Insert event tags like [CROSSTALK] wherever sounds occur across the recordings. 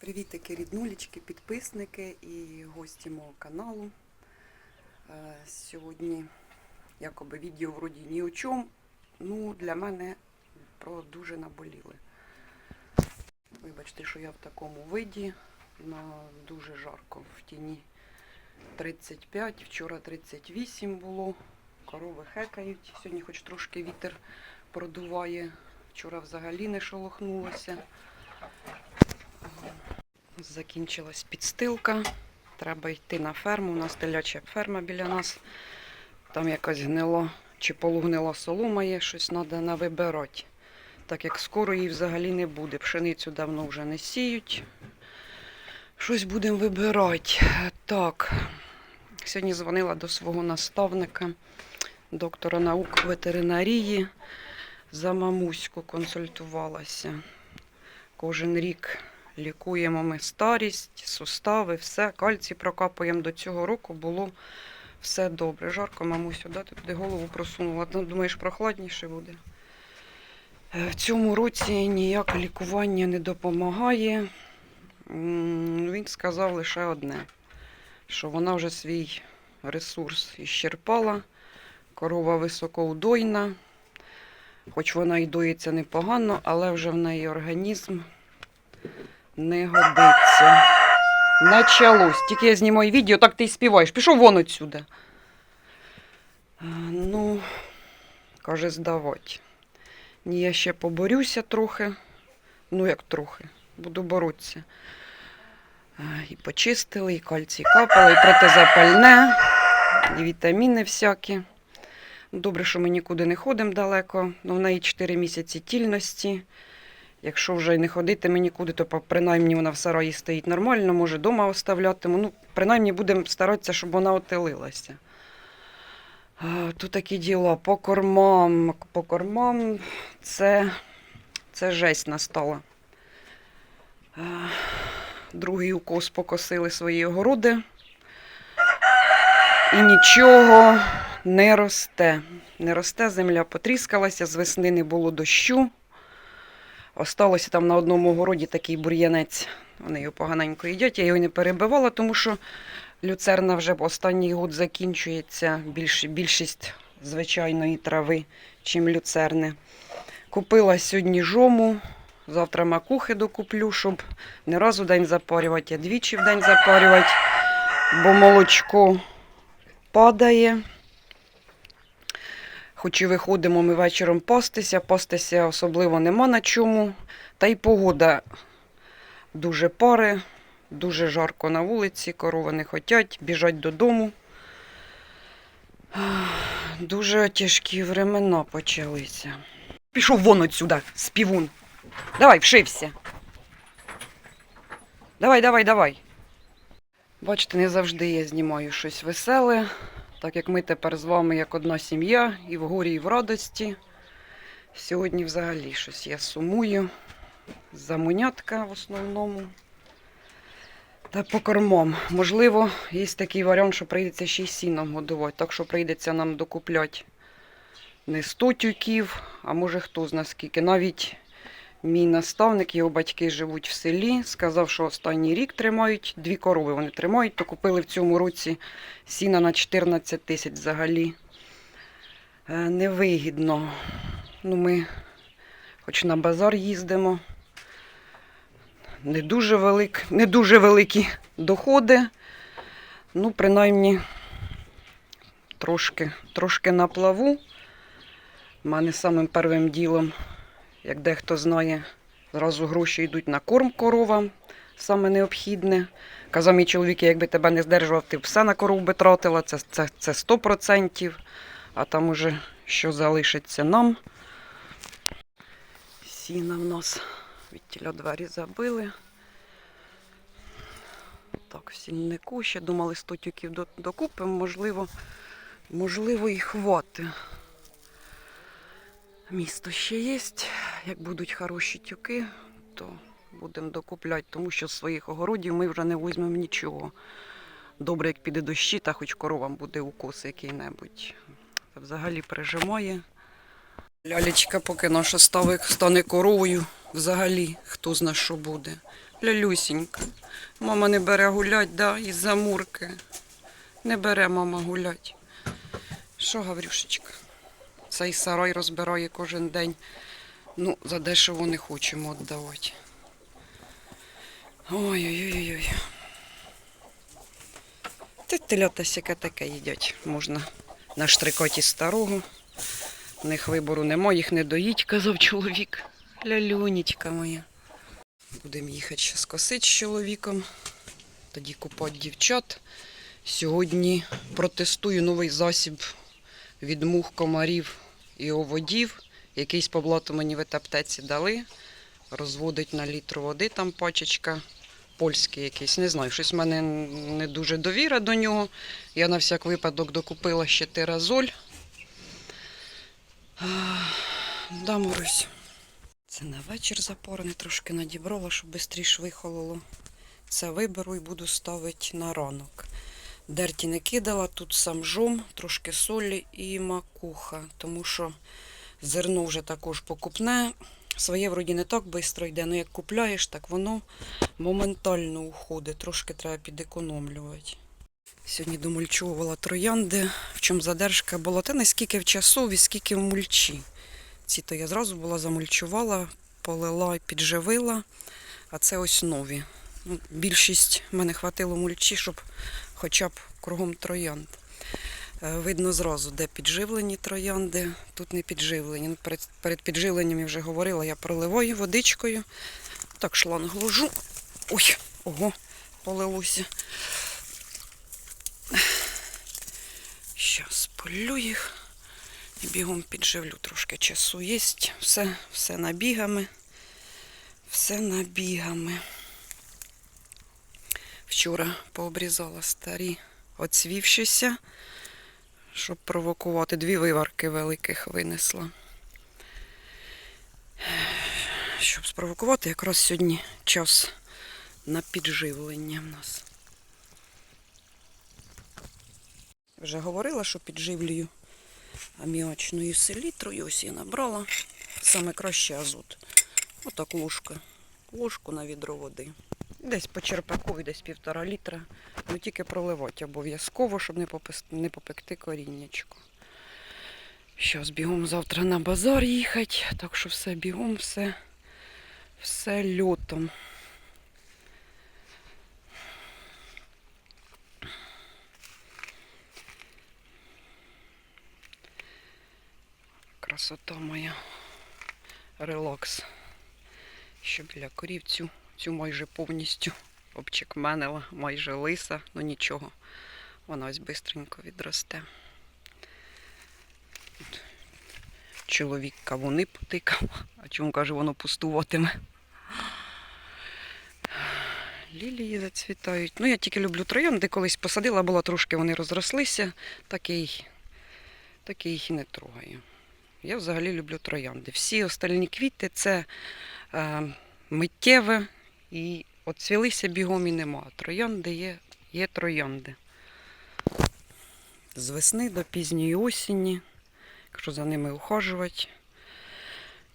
Привітики, ріднулічки, підписники і гості мого каналу. Е, Сьогодні якоби відео вроді ні о чому. Ну, для мене про дуже наболіли. Вибачте, що я в такому виді. На дуже жарко в тіні 35, вчора 38 було. Корови хекають. Сьогодні хоч трошки вітер продуває. Вчора взагалі не шелохнулося. Закінчилась підстилка. Треба йти на ферму. У нас теляча ферма біля нас. Там якась гнила чи полугнила солома є, щось треба навибирати. Так як скоро її взагалі не буде. Пшеницю давно вже не сіють. Щось будемо вибирати. Так. Сьогодні дзвонила до свого наставника, доктора наук ветеринарії. За мамуську консультувалася. Кожен рік лікуємо ми старість, сустави, все. Кальцій прокапуємо до цього року, було все добре. Жарко, мамусю, да? ти туди голову просунула. Ну, думаєш, прохладніше буде. Е, В цьому році ніяке лікування не допомагає. Він сказав лише одне, що вона вже свій ресурс іщерпала, корова високоудойна, хоч вона і доїться непогано, але вже в неї організм не годиться. Началось. Тільки я знімаю відео, так ти й співаєш. Пішов вон отсюди. Е, Ну, каже, здавать. Ні, я ще поборюся трохи. Ну, як трохи. Буду боротися. Е, І почистили, і кальцій капали, і протизапальне, і вітаміни всякі. Добре, що ми нікуди не ходимо далеко. Ну, в неї 4 місяці тільності. Якщо вже не ходитиме нікуди, то принаймні вона в сараї стоїть нормально, може вдома оставлятиму. Ну, принаймні будемо старатися, щоб вона отелилася. Тут такі діла по кормам. По кормам це, це жесть настала. Другий укос покосили свої огороди. І нічого не росте. Не росте, земля потріскалася, з весни не було дощу. Осталося там на одному городі такий бур'янець. Вони його поганенько їдять. Я його не перебивала, тому що люцерна вже останній год закінчується. Більш, більшість звичайної трави, чим люцерни. Купила сьогодні жому. Завтра макухи докуплю, щоб не раз у день запарювати, а двічі в день запарювати, бо молочко падає. Хоч і виходимо ми вечором пастися, пастися особливо нема на чому. Та й погода дуже пари, дуже жарко на вулиці, корови не хочуть, біжать додому. Дуже тяжкі времена почалися. Пішов вон отсюда, співун. Давай, вшився. Давай, давай, давай. Бачите, не завжди я знімаю щось веселе, так як ми тепер з вами як одна сім'я, і в горі, і в радості. Сьогодні взагалі щось я сумую. За монятка в основному. Та по кормам. Можливо, є такий варіант, що прийдеться ще й сіном годувати. Так що прийдеться нам докупляти не 100 тюків, а може хто зна скільки. Навіть мій наставник, його батьки живуть в селі, сказав, що останній рік тримають, дві корови вони тримають, то купили в цьому році сіна на 14 тисяч взагалі. Е, Невигідно. Ну, ми хоч на базар їздимо. Не дуже, велик, не дуже великі доходи. Ну, принаймні, трошки, трошки на плаву. У мене самим первим ділом, як дехто знає, зразу гроші йдуть на корм коровам, саме необхідне. Казав мій чоловік, якби тебе не здержував, ти все на корову би тратила, це, це, це 100%. А там уже що залишиться нам. Сіна в нас від тіля двері забили. Так, в сільнику ще думали 100 тюків докупимо, можливо, можливо, і хвати. Місто ще є. Як будуть хороші тюки, то будемо докупляти, тому що з своїх огородів ми вже не візьмемо нічого. Добре, як піде дощі, та хоч коровам буде укус який-небудь. Взагалі пережимає. Лялечка, поки наша ставик стане коровою, взагалі хто зна що буде. Лялюсінька. Мама не бере гулять, да, із-за мурки. Не бере мама гулять. Що, Гаврюшечка? Цей сарай розбирає кожен день. Ну, за дешево не хочемо віддавати. Ой-ой-ой-ой. Ти телята сяке таке їдять. Можна на штрикоті старого. В них вибору нема, їх не доїть, казав чоловік. Лялюнічка моя. Будемо їхати ще скосити з чоловіком. Тоді купати дівчат. Сьогодні протестую новий засіб від мух, комарів і оводів. Якийсь по блату мені в аптеці дали. Розводить на літр води там пачечка. Польський якийсь, не знаю, щось в мене не дуже довіра до нього. Я на всяк випадок докупила ще тиразоль. Да, Марусь. Це на вечір запорене, трошки надібрала, щоб швидше вихололо. Це виберу і буду ставити на ранок. Дерті не кидала, тут сам жом, трошки солі і макуха, тому що зерно вже також покупне. Своє вроді не так швидко йде, але як купляєш, так воно моментально уходить. Трошки треба підекономлювати. Сьогодні домульчувала троянди, в чому задержка була. Та не скільки в часу і скільки в мульчі. Ці то я зразу була замульчувала, полила і підживила, а це ось нові. Ну, більшість в мене хватило мульчі, щоб хоча б кругом троянд. Е, Видно зразу, де підживлені троянди, тут не підживлені. Ну, перед, перед підживленням я вже говорила, я проливаю водичкою. Так, шланг ложу. Ой, ого, полилося. Щас полю їх. І бігом підживлю трошки часу є. Все, все набігами. Все набігами. Вчора пообрізала старі, оцвівшися, щоб провокувати. Дві виварки великих винесла. Щоб спровокувати, якраз сьогодні час на підживлення в нас. Вже говорила, що підживлюю аміачною селітрою. Ось я набрала. Саме краще азот. Отак ложка. Ложку на відро води. Десь по черпаку, і десь півтора літра. Ну тільки проливати обов'язково, щоб не, попис- не попекти коріннячко. Щас бігом завтра на базар їхати, так що все бігом, все, все льотом. Красота моя. Релакс. Що біля корів цю, майже повністю обчекменила, майже лиса, ну нічого. Вона ось бистренько відросте. Чоловік кавуни потикав, а чому каже, воно пустуватиме. Лілії зацвітають. Ну, я тільки люблю троянди, колись посадила, була трошки, вони розрослися, такий, такий їх і не трогаю. Я взагалі люблю троянди. Всі остальні квіти це е, миттєве і от цвілися бігом і нема. Троянди є, є троянди. З весни до пізньої осені, якщо за ними ухажувати,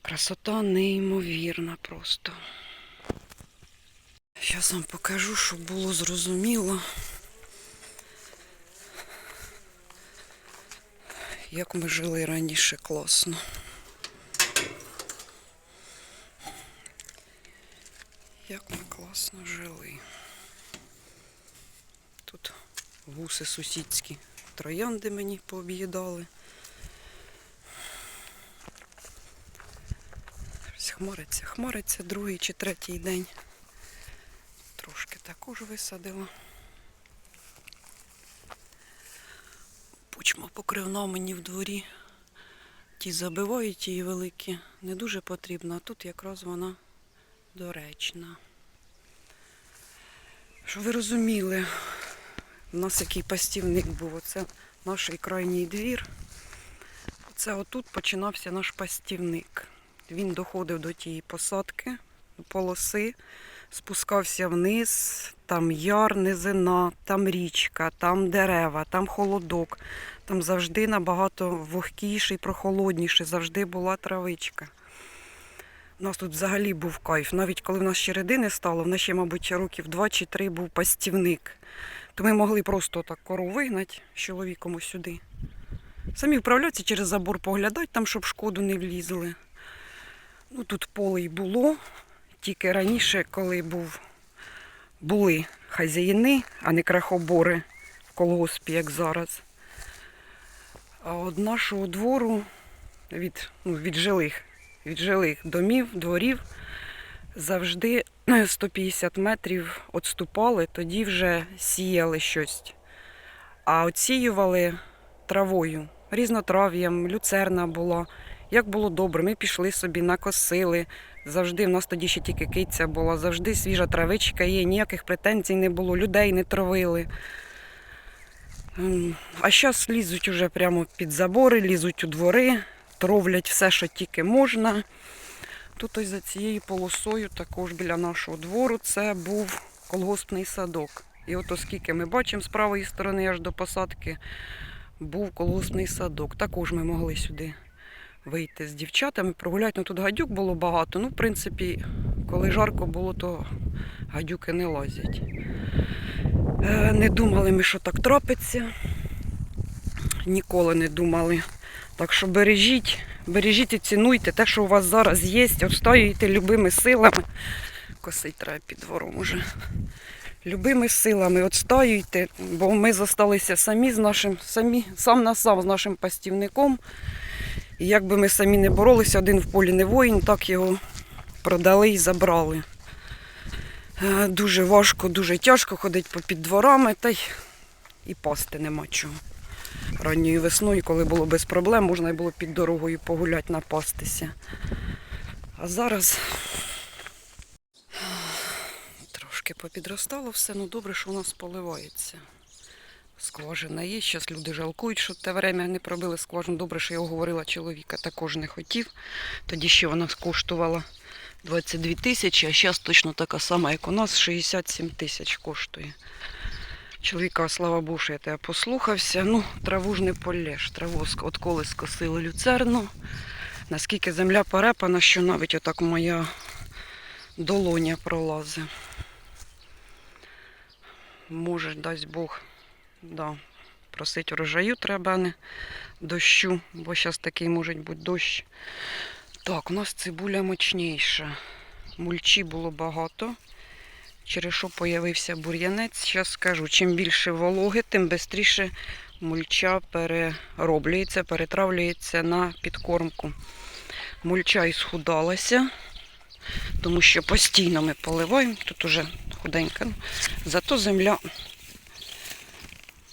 красота неймовірна просто. Зараз вам покажу, щоб було зрозуміло. Як ми жили раніше класно. Як ми класно жили. Тут гуси сусідські троянди мені пооб'їдали. Хмариться, хмариться другий чи третій день. Трошки також висадила. Пучма покривна мені в дворі. Ті забивають її великі, не дуже потрібно, а тут якраз вона доречна. Щоб ви розуміли, у нас який пастівник був. Оце наш крайній двір. Це отут починався наш пастівник. Він доходив до тієї посадки, до полоси, спускався вниз, там яр, низина, там річка, там дерева, там холодок. Там завжди набагато вогкіше і прохолодніше, завжди була травичка. У нас тут взагалі був кайф. Навіть коли в нас ще ряди стало, в нас ще, мабуть, років два чи три був пастівник. То ми могли просто так кору вигнати з чоловіком сюди. Самі вправлятися через забор поглядати, там, щоб шкоду не влізли. Ну, тут поле й було. Тільки раніше, коли був, були хазяїни, а не крахобори в колгоспі, як зараз. А від нашого двору, від, ну, від жилих від жилих домів, дворів завжди [CLEARS THROAT] 150 метрів відступали, тоді вже сіяли щось. А отсіювали травою, різнотрав'ям, люцерна була. Як було добре, ми пішли собі, накосили. Завжди в нас тоді ще тільки киця була, завжди свіжа травичка є, ніяких претензій не було, людей не травили. А зараз лізуть уже прямо під забори, лізуть у двори, тровлять все, що тільки можна. Тут ось за цією полосою, також біля нашого двору, це був колгоспний садок. І от оскільки ми бачимо з правої сторони аж до посадки, був колгоспний садок. Також ми могли сюди вийти з дівчатами, прогуляти. Ну тут гадюк було багато. Ну, в принципі, коли жарко було, то гадюки не лазять. Е, Не думали ми, що так трапиться. Ніколи не думали. Так що бережіть, бережіть і цінуйте те, що у вас зараз є, обстоюйте любими силами. Косить треба під двором уже. Любими силами відстоюйте, бо ми зосталися самі з нашим, самі, сам на сам з нашим пастівником. І як би ми самі не боролися, один в полі не воїн, так його продали і забрали. Е, Дуже важко, дуже тяжко ходити по під дворами, та й і пасти нема чого. Ранньою весною, коли було без проблем, можна було під дорогою погуляти, напастися. А зараз трошки попідростало все, ну добре, що у нас поливається. Скважина є. Зараз люди жалкують, що те время не пробили скважину. Добре, що я уговорила чоловіка, також не хотів. Тоді ще вона коштувала 22 тисячі, а зараз точно така сама, як у нас, 67 тисяч коштує. Чоловіка, слава Богу, я тебе послухався. Ну, траву ж не полєш. Траву ск- от коли скосили люцерну. Наскільки земля перепана, що навіть отак моя долоня пролазить. Може, дасть Бог, да, просить урожаю треба, не дощу, бо зараз такий може бути дощ. Так, у нас цибуля мощніша. Мульчі було багато. Через що появився бур'янець, зараз скажу, чим більше вологи, тим швидше мульча перероблюється, перетравлюється на підкормку. Мульча і схудалася, тому що постійно ми поливаємо, тут уже худенька. Зато земля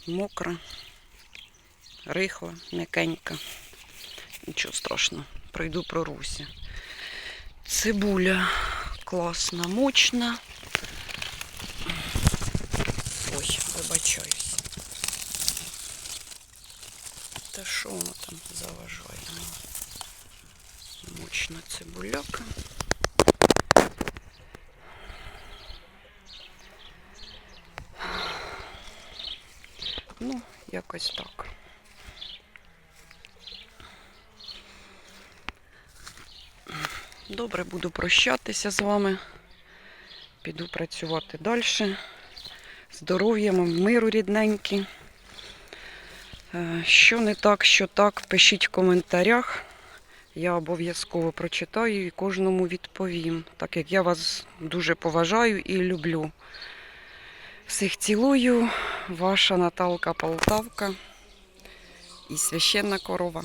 мокра, рихла, м'якенька. Нічого страшного, пройду проруся. Цибуля класна, мощна. Ой, вибачаюсь. Та що воно там заважає? Мощна цибуляка. Ну, якось так. Добре, буду прощатися з вами. Піду працювати далі. Здоров'я, миру рідненькі. Е, Що не так, що так, пишіть в коментарях. Я обов'язково прочитаю і кожному відповім, так як я вас дуже поважаю і люблю. Всіх цілую, ваша Наталка Полтавка і священна корова.